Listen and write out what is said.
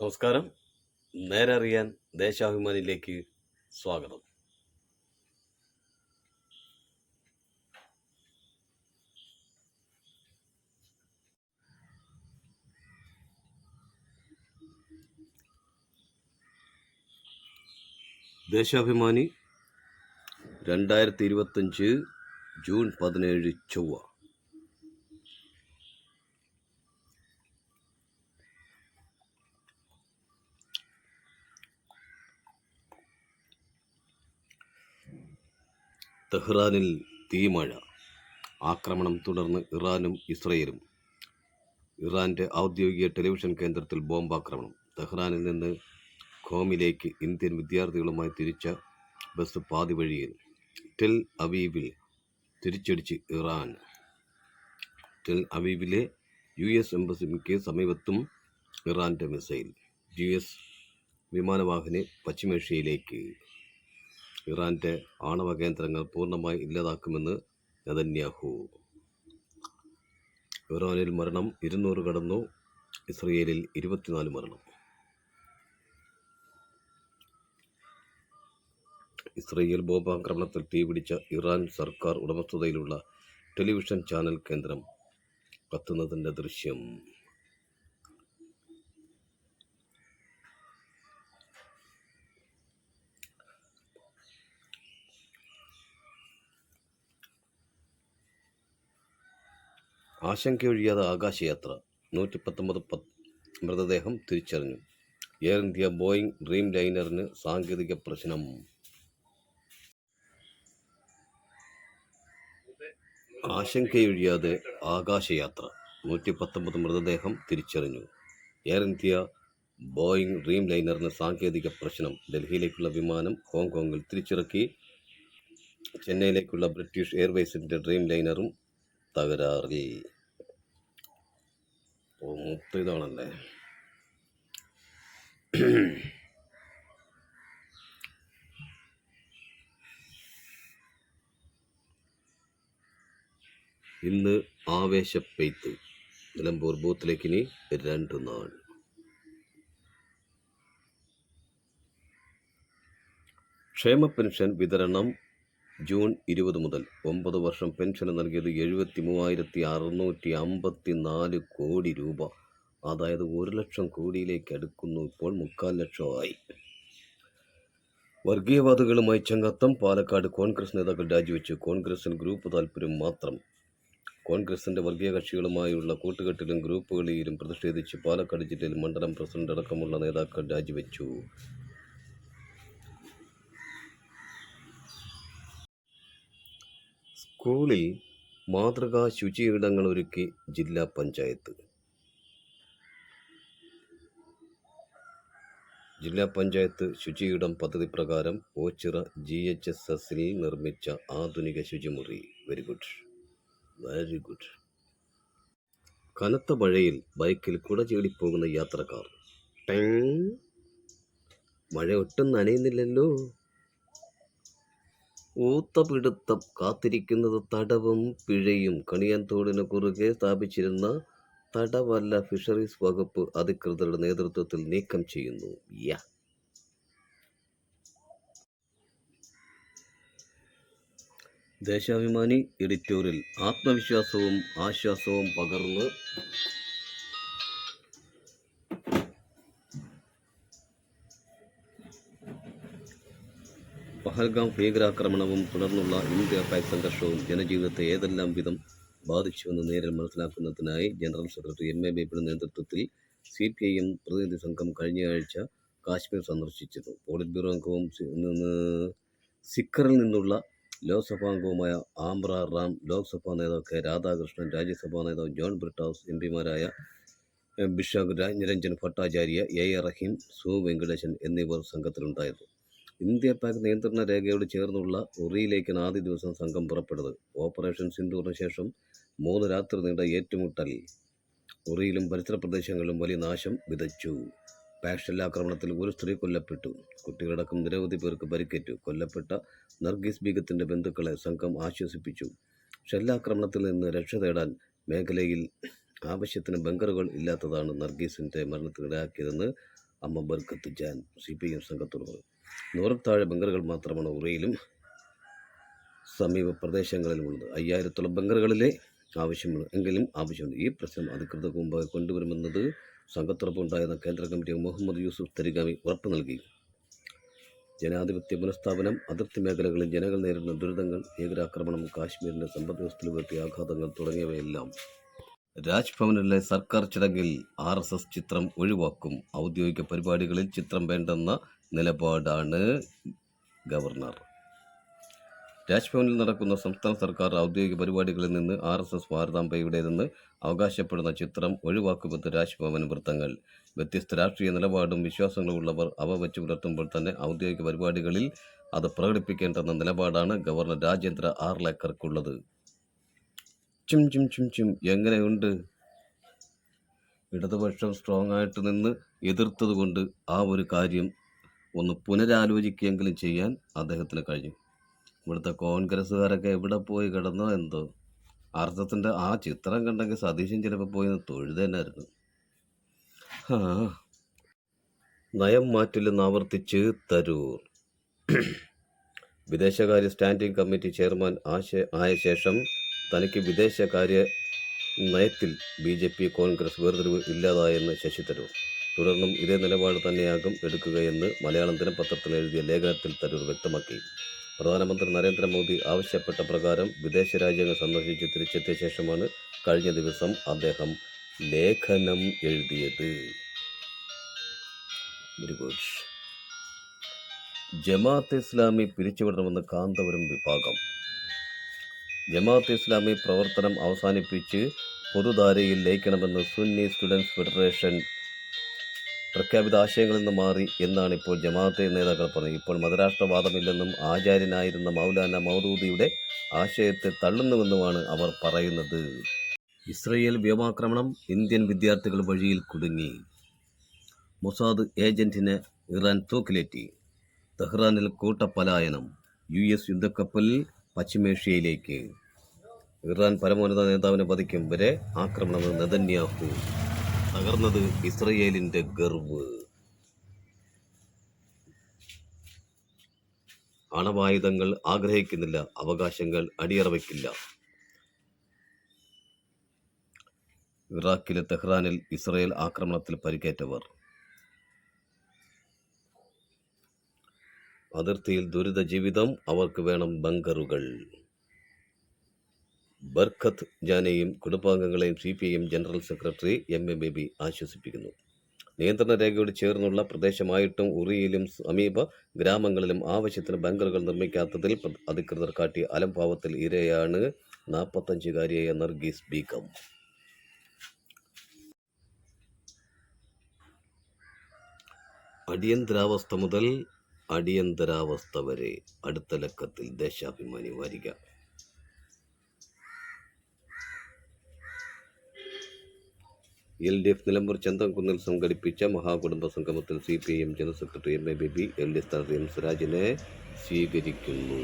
നമസ്കാരം. നേരെ അറിയാൻ ദേശാഭിമാനിയിലേക്ക് സ്വാഗതം. ദേശാഭിമാനി രണ്ടായിരത്തി ഇരുപത്തഞ്ച് ജൂൺ പതിനേഴ് ചൊവ്വ. തെഹ്റാനിൽ തീമഴ. ആക്രമണം തുടർന്ന് ഇറാനും ഇസ്രയേലും. ഇറാന്റെ ഔദ്യോഗിക ടെലിവിഷൻ കേന്ദ്രത്തിൽ ബോംബാക്രമണം. തെഹ്റാനിൽ നിന്ന് ഖോമിലേക്ക് ഇന്ത്യൻ വിദ്യാർത്ഥികളുമായി തിരിച്ച ബസ് പാതി വഴിയിൽ. ടെൽ അവീവിൽ തിരിച്ചടിച്ച് ഇറാൻ. ടെൽ അവീവിലെ യു എസ് എംബസിക്ക് സമീപത്തും ഇറാന്റെ മിസൈൽ. യു എസ് വിമാനവാഹിനി പശ്ചിമേഷ്യയിലേക്ക്. ഇറാന്റെ ആണവ കേന്ദ്രങ്ങൾ പൂർണമായി ഇല്ലാതാക്കുമെന്ന് നെതന്യാഹു. ഇറാനിൽ മരണം ഇരുന്നൂറ് കടന്നു ഇസ്രയേലിൽ ഇരുപത്തിനാല് മരണം. ഇസ്രയേൽ ബോംബാക്രമണത്തിൽ തീപിടിച്ച ഇറാൻ സർക്കാർ ഉടമസ്ഥതയിലുള്ള ടെലിവിഷൻ ചാനൽ കേന്ദ്രം കത്തുന്നതിന്റെ ദൃശ്യം. ആശങ്കയൊഴിയാതെ ആകാശയാത്ര. നൂറ്റി പത്തൊമ്പത് പത്ത് മൃതദേഹം തിരിച്ചറിഞ്ഞു. എയർ ഇന്ത്യ ബോയിങ് ഡ്രീം ലൈനറിന് സാങ്കേതിക പ്രശ്നം. ആശങ്കയൊഴിയാതെ ആകാശയാത്ര. നൂറ്റി പത്തൊമ്പത് മൃതദേഹം തിരിച്ചറിഞ്ഞു. എയർ ഇന്ത്യ ബോയിങ് ഡ്രീം ലൈനറിന് സാങ്കേതിക പ്രശ്നം. ഡൽഹിയിലേക്കുള്ള വിമാനം ഹോങ്കോങ്ങിൽ തിരിച്ചിറക്കി. ചെന്നൈയിലേക്കുള്ള ബ്രിട്ടീഷ് എയർവേസിന്റെ ഡ്രീം ലൈനറും തകരാറിൽ മൊത്തം ഇതാണല്ലേ ഇന്ന് ആവേശപ്പെയ്ത്ത് നിലമ്പൂർ ബൂത്തിലേക്ക് ഇനി രണ്ടു നാൾ. ക്ഷേമ പെൻഷൻ വിതരണം ജൂൺ ഇരുപത് മുതൽ ഒമ്പത് വർഷം പെൻഷൻ നൽകിയത് എഴുപത്തി മൂവായിരത്തി അറുന്നൂറ്റി അമ്പത്തി നാല് കോടി രൂപ. അതായത് ഒരു ലക്ഷം കോടിയിലേക്ക് അടുക്കുന്നു. ഇപ്പോൾ മുക്കാൽ ലക്ഷമായി വർഗീയവാദികളുമായി ചങ്ങാത്തം പാലക്കാട് കോൺഗ്രസ് നേതാക്കൾ രാജിവെച്ചു. കോൺഗ്രസിന് ഗ്രൂപ്പ് താൽപ്പര്യം മാത്രം. കോൺഗ്രസിന്റെ വർഗീയ കക്ഷികളുമായുള്ള കൂട്ടുകെട്ടിലും ഗ്രൂപ്പുകളിലും പ്രതിഷേധിച്ച് പാലക്കാട് ജില്ലയിൽ മണ്ഡലം പ്രസിഡന്റ് അടക്കമുള്ള നേതാക്കൾ രാജിവെച്ചു. സ്കൂളിൽ മാതൃകാ ശുചിയിടങ്ങൾ ഒരുക്കി ജില്ലാ പഞ്ചായത്ത്. ജില്ലാ പഞ്ചായത്ത് ശുചിയിടം പദ്ധതി പ്രകാരം ഓച്ചിറ ജി എച്ച് എസ് എസിൽ നിർമ്മിച്ച ആധുനിക ശുചിമുറി. വെരി ഗുഡ് വെരി ഗുഡ് കനത്ത മഴയിൽ ബൈക്കിൽ കുട ചേടിപ്പോകുന്ന യാത്രക്കാർ. മഴ ഒട്ടും നനയുന്നില്ലല്ലോ. ഊത്തപിടുത്തം കാത്തിരിക്കുന്നത് തടവും പിഴയും. കണിയൻതോടിന് കുറുകെ സ്ഥാപിച്ചിരുന്ന തടവല്ല ഫിഷറീസ് വകുപ്പ് അധികൃതരുടെ നേതൃത്വത്തിൽ നീക്കം ചെയ്യുന്നു. യാ. ദേശാഭിമാനി എഡിറ്റോറിയൽ. ആത്മവിശ്വാസവും ആശ്വാസവും പകർന്ന് പഹൽഗാം ഭീകരാക്രമണവും തുടർന്നുള്ള ഇന്ത്യ പാക് സംഘർഷവും ജനജീവിതത്തെ ഏതെല്ലാം വിധം ബാധിച്ചുവെന്ന് നേരിൽ മനസ്സിലാക്കുന്നതിനായി ജനറൽ സെക്രട്ടറി എം എ ബേബിയുടെ നേതൃത്വത്തിൽ സി പി ഐ എം പ്രതിനിധി സംഘം കഴിഞ്ഞയാഴ്ച കാശ്മീർ സന്ദർശിച്ചിരുന്നു. പോളിറ്റ് ബ്യൂറോ അംഗവും സിഖറിൽ നിന്നുള്ള ലോക്സഭാംഗവുമായ ആംബ്ര റാം ലോക്സഭാ നേതാവ് കെ രാധാകൃഷ്ണൻ രാജ്യസഭാ നേതാവ് ജോൺ ബ്രിട്ടാസ് എം പിമാരായ ബിഷാഖ് രാ- നിരഞ്ജൻ ഭട്ടാചാര്യ എ എ റഹീം സു വെങ്കടേശൻ എന്നിവർ സംഘത്തിലുണ്ടായിരുന്നു. ഇന്ത്യ പാക് നിയന്ത്രണ രേഖയോട് ചേർന്നുള്ള ഉറിയിലേക്കാണ് ആദ്യ ദിവസം സംഘം പുറപ്പെടുന്നത്. ഓപ്പറേഷൻ സിന്ധൂറിന് ശേഷം മൂന്ന് രാത്രി നീണ്ട ഏറ്റുമുട്ടൽ. ഉറിയിലും പരിസര പ്രദേശങ്ങളിലും വലിയ നാശം വിതച്ചു. പാക്ഷൽ ആക്രമണത്തിൽ ഒരു സ്ത്രീ കൊല്ലപ്പെട്ടു. കുട്ടികളടക്കം നിരവധി പേർക്ക് പരിക്കേറ്റു. കൊല്ലപ്പെട്ട നർഗീസ് ബീഗത്തിന്റെ ബന്ധുക്കളെ സംഘം ആശ്വസിപ്പിച്ചു. ഷെല്ലാക്രമണത്തിൽ നിന്ന് രക്ഷ തേടാൻ മേഖലയിൽ ആവശ്യത്തിന് ബങ്കറുകൾ ഇല്ലാത്തതാണ് നർഗീസിന്റെ മരണത്തിനിടയാക്കിയതെന്ന് അമ്മ Barkat Jan C P M സംഘത്തോട് പറഞ്ഞു. നൂറിൽ താഴെ ബങ്കറുകൾ മാത്രമാണ് ഉറയിലും സമീപ പ്രദേശങ്ങളിലുമുള്ളത് അയ്യായിരത്തോളം ബങ്കറുകളിലെ ആവശ്യമുണ്ട് എങ്കിലും ആവശ്യമുണ്ട്. ഈ പ്രശ്നം അധികൃതർക്ക് മുമ്പാകെ കൊണ്ടുവരുമെന്നത് സംഘത്തുറപ്പുണ്ടായിരുന്ന കേന്ദ്ര കമ്മിറ്റി മുഹമ്മദ് യൂസുഫ് തരിഗാമി ഉറപ്പു നൽകി. ജനാധിപത്യ പുനഃസ്ഥാപനം അതിർത്തി മേഖലകളിൽ ജനങ്ങൾ നേരിടുന്ന ദുരിതങ്ങൾ ഭീകരാക്രമണം കാശ്മീരിന്റെ സമ്പദ് വ്യവസ്ഥയിൽ വരുത്തിയ ആഘാതങ്ങൾ തുടങ്ങിയവയെല്ലാം രാജ്ഭവനിലെ സർക്കാർ ചടങ്ങിൽ ആർ എസ് എസ് ചിത്രം ഒഴിവാക്കും. ഔദ്യോഗിക പരിപാടികളിൽ ചിത്രം വേണ്ടെന്ന നിലപാടാണ് ഗവർണർ. രാജ്ഭവനിൽ നടക്കുന്ന സംസ്ഥാന സർക്കാർ ഔദ്യോഗിക പരിപാടികളിൽ നിന്ന് ആർ എസ് എസ് ഭാരതാംബയുടേതെന്ന് അവകാശപ്പെടുന്ന ചിത്രം ഒഴിവാക്കുമെന്ന് രാജ്ഭവൻ വൃത്തങ്ങൾ. വ്യത്യസ്ത രാഷ്ട്രീയ നിലപാടും വിശ്വാസങ്ങളും ഉള്ളവർ അവ വെച്ച് പുലർത്തുമ്പോൾ തന്നെ ഔദ്യോഗിക പരിപാടികളിൽ അത് പ്രകടിപ്പിക്കേണ്ടെന്ന നിലപാടാണ് ഗവർണർ രാജേന്ദ്ര ആർലേക്കർക്കുള്ളത്. ചും ചും ചും ചും എങ്ങനെയുണ്ട്? ഇടതുപക്ഷം സ്ട്രോങ് ആയിട്ട് നിന്ന് എതിർത്തതുകൊണ്ട് ആ ഒരു കാര്യം ഒന്ന് പുനരാലോചിക്കുകയെങ്കിലും ചെയ്യാൻ അദ്ദേഹത്തിന് കഴിയും. ഇവിടുത്തെ കോൺഗ്രസ്സുകാരൊക്കെ എവിടെ പോയി കിടന്നോ എന്തോ. അർത്ഥത്തിന്റെ ആ ചിത്രം കണ്ടെങ്കിൽ സതീശൻ ചിലപ്പോൾ പോയി തൊഴുത് തന്നെയായിരുന്നു ആ നയം മാറ്റില്ലെന്ന് ആവർത്തിച്ച് തരൂർ. വിദേശകാര്യ സ്റ്റാൻഡിംഗ് കമ്മിറ്റി ചെയർമാൻ ആശ ആയ ശേഷം തനിക്ക് വിദേശകാര്യ നയത്തിൽ ബി ജെ പി കോൺഗ്രസ് വേർതിരിവ് ഇല്ലാതായെന്ന് ശശി തരൂർ. തുടർന്നും ഇതേ നിലപാട് തന്നെയാകും എടുക്കുകയെന്ന് മലയാളം ദിനപത്രത്തിൽ എഴുതിയ ലേഖനത്തിൽ തരൂർ വ്യക്തമാക്കി. പ്രധാനമന്ത്രി നരേന്ദ്രമോദി ആവശ്യപ്പെട്ട പ്രകാരം വിദേശ രാജ്യങ്ങൾ സന്ദർശിച്ച് തിരിച്ചെത്തിയ ശേഷമാണ് കഴിഞ്ഞ ദിവസം അദ്ദേഹം ലേഖനം എഴുതിയത്. ജമാഅത്ത് ഇസ്ലാമി പിരിച്ചുവിടണമെന്ന് കാന്തപുരം വിഭാഗം. ജമാഅത്ത് ഇസ്ലാമി പ്രവർത്തനം അവസാനിപ്പിച്ച് പൊതുധാരയിൽ ലയിക്കണമെന്ന് സുന്നി സ്റ്റുഡൻസ് ഫെഡറേഷൻ പ്രഖ്യാപിത ആശയങ്ങളിൽ നിന്ന് മാറി എന്നാണ് ഇപ്പോൾ ജമാഅത്തെ നേതാക്കൾ പറഞ്ഞത്. ഇപ്പോൾ മതരാഷ്ട്രവാദമില്ലെന്നും ആചാര്യനായിരുന്ന മൗലാന മൗദൂദിയുടെ ആശയത്തെ തള്ളുന്നുവെന്നുമാണ് അവർ പറയുന്നത്. ഇസ്രയേൽ വ്യോമാക്രമണം ഇന്ത്യൻ വിദ്യാർത്ഥികൾ വഴിയിൽ കുടുങ്ങി. മൊസാദ് ഏജന്റിനെ ഇറാൻ തൂക്കിലേറ്റി. തെഹ്റാനിൽ കൂട്ടപ്പലായനം. യു എസ് യുദ്ധക്കപ്പലിൽ പശ്ചിമേഷ്യയിലേക്ക്. ഇറാൻ പരമോന്നത നേതാവിനെ വധിക്കും വരെ ആക്രമണമെന്ന് നെതന്യാഹു തകർന്നത് ഇസ്രയേലിന്റെ ഗർവ്. ആണവായുധങ്ങൾ ആഗ്രഹിക്കുന്നില്ല അവകാശങ്ങൾ അടിയറവയ്ക്കില്ല. ഇറാഖിലെ തെഹ്റാനിൽ ഇസ്രയേൽ ആക്രമണത്തിൽ പരിക്കേറ്റവർ. അതിർത്തിയിൽ ദുരിത ജീവിതം അവർക്ക് വേണം ബങ്കറുകൾ. ബർഖത്ത് ജാനെയും കുടുംബാംഗങ്ങളെയും C P M general secretary M A Baby ആശ്വസിപ്പിക്കുന്നു. നിയന്ത്രണ രേഖയോട് ചേർന്നുള്ള പ്രദേശമായിട്ടും ഉറിയിലും സമീപ ഗ്രാമങ്ങളിലും ആവശ്യത്തിന് ബങ്കറുകൾ നിർമ്മിക്കാത്തതിൽ അധികൃതർ കാട്ടിയ അലംഭാവത്തിൽ ഇരയാണ് നാൽപ്പത്തഞ്ചുകാരിയായ നർഗീസ് ബീഗം. അടിയന്തരാവസ്ഥ മുതൽ അടിയന്തരാവസ്ഥ വരെ അടുത്ത ലക്കത്തിൽ ദേശാഭിമാനി വാരിക. എൽ ഡി എഫ് നിലമ്പൂർ ചന്തംകുന്നിൽ സംഘടിപ്പിച്ച മഹാകുടുംബ സംഗമത്തിൽ C P I M general secretary M A Baby L D സ്ഥാനാർത്ഥി എം സ്വരാജിനെ സ്വീകരിക്കുന്നു.